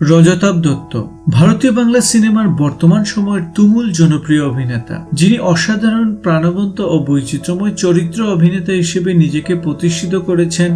রজতাভ দত্ত, ভারতীয় বাংলা সিনেমার বর্তমান সময়ের তুমুল জনপ্রিয় অভিনেতা, যিনি অসাধারণ প্রাণবন্ত ও বৈচিত্র্যময় চরিত্র অভিনেতা হিসেবে নিজেকে প্রতিষ্ঠিত করেছেন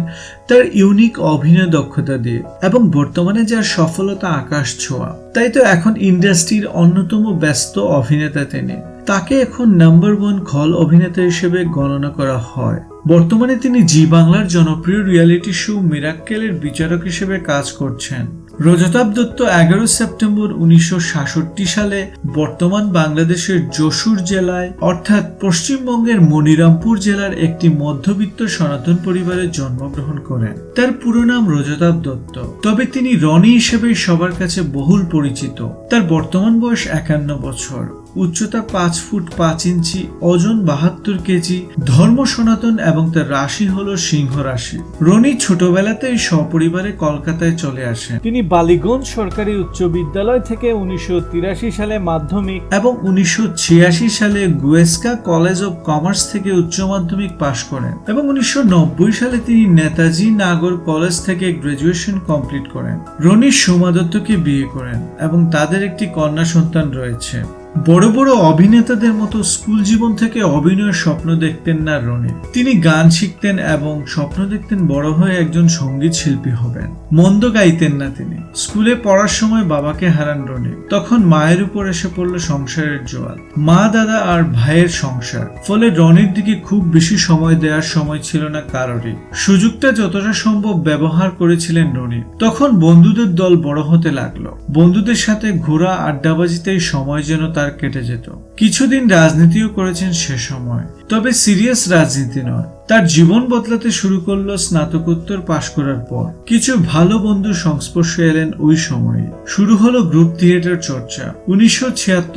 তার ইউনিক অভিনয় দক্ষতা দিয়ে এবং বর্তমানে যার সফলতা আকাশ ছোঁয়া। তাই তো এখন ইন্ডাস্ট্রির অন্যতম ব্যস্ত অভিনেতা তিনি। তাকে এখন নাম্বার ওয়ান খল অভিনেতা হিসেবে গণনা করা হয়। বর্তমানে তিনি জি বাংলার জনপ্রিয় রিয়েলিটি শো মিরাক্কেলের বিচারক হিসেবে কাজ করছেন। রজতাভ দত্ত এগারো সেপ্টেম্বর উনিশশো সাতষট্টি সালে বর্তমান বাংলাদেশের যশোর জেলায়, অর্থাৎ পশ্চিমবঙ্গের মনিরামপুর জেলার একটি মধ্যবিত্ত সনাতন পরিবারে জন্মগ্রহণ করেন। তার পুরো নাম রজতাব দত্ত। তবে তিনি রনি হিসেবে সবার কাছে বহুল পরিচিত। তার বর্তমান বয়স একান্ন বছর। উচ্চতা পাঁচ ফুট পাঁচ ইঞ্চি ওজন বাহাত্তর কেজি ধর্ম সনাতন এবং তার রাশি হল সিংহ রাশি। রনি ছোটবেলাতেই সপরিবারে কলকাতায় চলে আসেন। তিনি বালিগঞ্জ সরকারি উচ্চ বিদ্যালয় থেকে উনিশশো তিরাশি সালে মাধ্যমিক এবং উনিশশো ছিয়াশি সালে গুয়েস্কা কলেজ অফ কমার্স থেকে উচ্চ মাধ্যমিক পাশ করেন এবং উনিশশো নব্বই সালে তিনি নেতাজি নাগর কলেজ থেকে গ্রাজুয়েশন কমপ্লিট করেন। রনি সোমা দত্তকে বিয়ে করেন এবং তাদের একটি কন্যা সন্তান রয়েছে। বড় বড় অভিনেতাদের মতো স্কুল জীবন থেকে অভিনয়ের স্বপ্ন দেখতেন না রনি। তিনি গান শিখতেন এবং স্বপ্ন দেখতেন বড় হয়ে একজন সংগীত শিল্পী হবেন। মন্দ গাইতেন না তিনি। স্কুলে পড়ার সময় বাবাকে হারান রনি। তখন মায়ের উপর এসে পড়ল সংসারের জোয়াল। মা, দাদা আর ভাইয়ের সংসার। ফলে রনির দিকে খুব বেশি সময় দেওয়ার সময় ছিল না কারোরই। সুযোগটা যতটা সম্ভব ব্যবহার করেছিলেন রনি। তখন বন্ধুদের দল বড় হতে লাগল। বন্ধুদের সাথে ঘোরা, আড্ডাবাজিতেই সময় যেন তার কেটে যেত। কিছুদিন রাজনীতিও করেছেন সে সময়। তবে সিরিয়াস রাজনীতি নয়। তার জীবন বদলাতে শুরু করল স্নাতকোত্তর পাশ করার পর। কিছু ভালো বন্ধুর সংস্পর্শে এলেন ওই সময়ে। শুরু হলো গ্রুপ থিয়েটার চর্চা। উনিশশো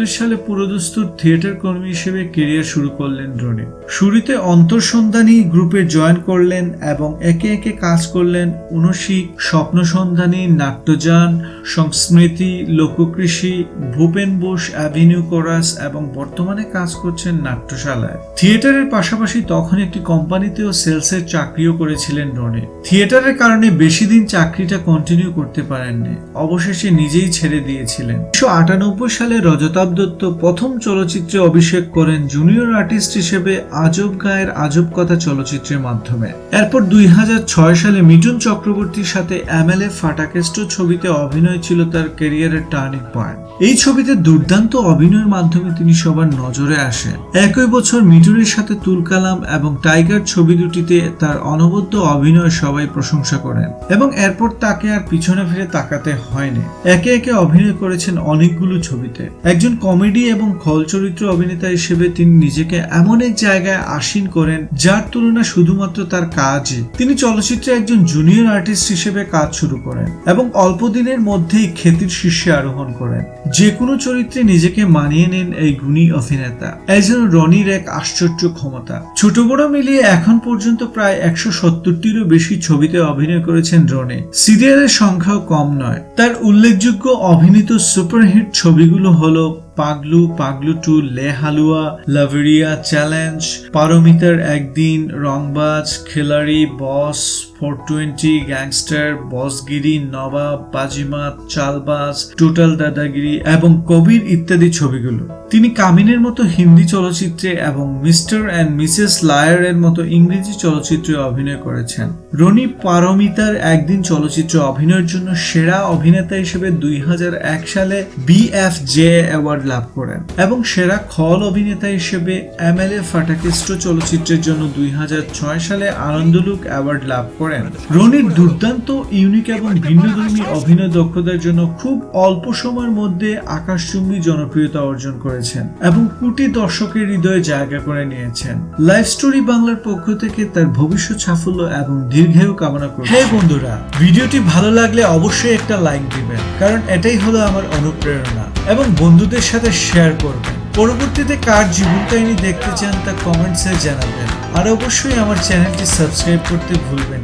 সালে পুরোদস্তুর থিয়েটার কর্মী হিসেবে কেরিয়ার শুরু করলেন রনি। শুরুতে অন্তঃসন্ধানী গ্রুপে জয়েন করলেন এবং একে একে কাজ করলেন উনশিক স্বপ্ন সন্ধানী নাট্যযান সংস্মৃতি, লোককৃষি, ভূপেন বোস অ্যাভিনিউ করাস এবং বর্তমানে কাজ করছেন নাট্যশালায়। থিয়েটারের পাশাপাশি তখন একটি কোম্পানিতেও সেলসের চাকরিও করেছিলেন রনি। থিয়েটারের কারণে বেশি দিন চাকরিটা কন্টিনিউ করতে পারেননি। অবশেষে নিজেই ছেড়ে দিয়েছিলেন। উনিশশো আটানব্বই সালে রজতাভ দত্ত প্রথম চলচ্চিত্রে অভিষেক করেন জুনিয়র আর্টিস্ট হিসেবে আজব গায়ের আজব কথা চলচ্চিত্রের মাধ্যমে। এরপর দুই হাজার ছয় সালে মিঠুন চক্রবর্তীর সাথে এমএলএ ফাটাকেস্ট ছবিতে অভিনয় ছিল তার ক্যারিয়ারের টার্নিং পয়েন্ট এই ছবিতে দুর্দান্ত অভিনয়ের মাধ্যমে তিনি সবার নজরে আসেন একই বছর মিঠুনের সাথে তুলকালাম এবং টাইগার ছবি দুটিতে তার অনবদ্য অভিনয় সবাই প্রশংসা করেন এবং এরপর তাকে আর পিছনে ফিরে তাকাতে হয়নি। একে একে অভিনয় করেছেন অনেকগুলো ছবিতে। একজন কমেডি এবং খল চরিত্র অভিনেতা হিসেবে তিনি নিজেকে এমন এক জায়গায় আসীন করেন যার তুলনা শুধুমাত্র তার কাজই। তিনি চলচ্চিত্রে একজন জুনিয়র আর্টিস্ট হিসেবে কাজ শুরু করেন এবং অল্প দিনের মধ্যেই খ্যাতির শীর্ষে আরোহণ করেন। যে কোনো চরিত্রে নিজেকে মানিয়ে নেন এই গুণী অভিনেতা। একজন রনির এক আশ্চর্য ক্ষমতা। ছোট বড় মিলিয়ে এখন পর্যন্ত প্রায় একশো সত্তরটিরও বেশি ছবিতে অভিনয় করেছেন রনি। সিরিয়ালের সংখ্যাও কম নয়। তার উল্লেখযোগ্য অভিনীত সুপারহিট ছবিগুলো হলো পাগলু পাগলু টু, লে হালুয়া, লাভেরিয়া চ্যালেঞ্জ, পারমিতার একদিন, রংবাজ খেলারি boss four twenty, gangster, বসগিরি, Nawab, Bajimaat, চালবাজ, টোটাল দাদাগিরি এবং কবির ইত্যাদি ছবিগুলো। তিনি কামিনের মতো হিন্দি চলচ্চিত্রে এবং মিস্টার অ্যান্ড মিসেস লায়ারের মতো ইংরেজি চলচ্চিত্রে অভিনয় করেছেন। রনি পারমিতার একদিন চলচ্চিত্রে অভিনয়ের জন্য সেরা অভিনেতা হিসেবে দুই হাজার এক সালে বি এফ বিএফজে অ্যাওয়ার্ড লাভ করেন এবং সেরা খল অভিনেতা হিসেবে এম এল এ ফাটাকেস্ট চলচ্চিত্রের জন্য দুই হাজার ছয় সালে আনন্দলুক অ্যাওয়ার্ড লাভ করেন। রনির দুর্দান্ত ইউনিক এবং ভিন্নধর্মী অভিনয় দক্ষতার জন্য খুব অল্প সময়ের মধ্যে আকাশচুম্বী জনপ্রিয়তা অর্জন করেছেন এবং কোটি দর্শকের হৃদয়ে জায়গা করে নিয়েছেন। লাইফ স্টোরি বাংলার পক্ষ থেকে তার ভবিষ্যৎ সাফল্য এবং দীর্ঘায়ু কামনা করি হে বন্ধুরা, ভিডিওটি ভালো লাগলে অবশ্যই একটা লাইক দিবেন, কারণ এটাই হলো আমার অনুপ্রেরণা। এবং বন্ধুদের সাথে শেয়ার করবেন। পরবর্তীতে কার জীবন কাহিনী দেখতে চান তা কমেন্টসে জানাবেন। আর অবশ্যই আমার চ্যানেলটি সাবস্ক্রাইব করতে ভুলবেন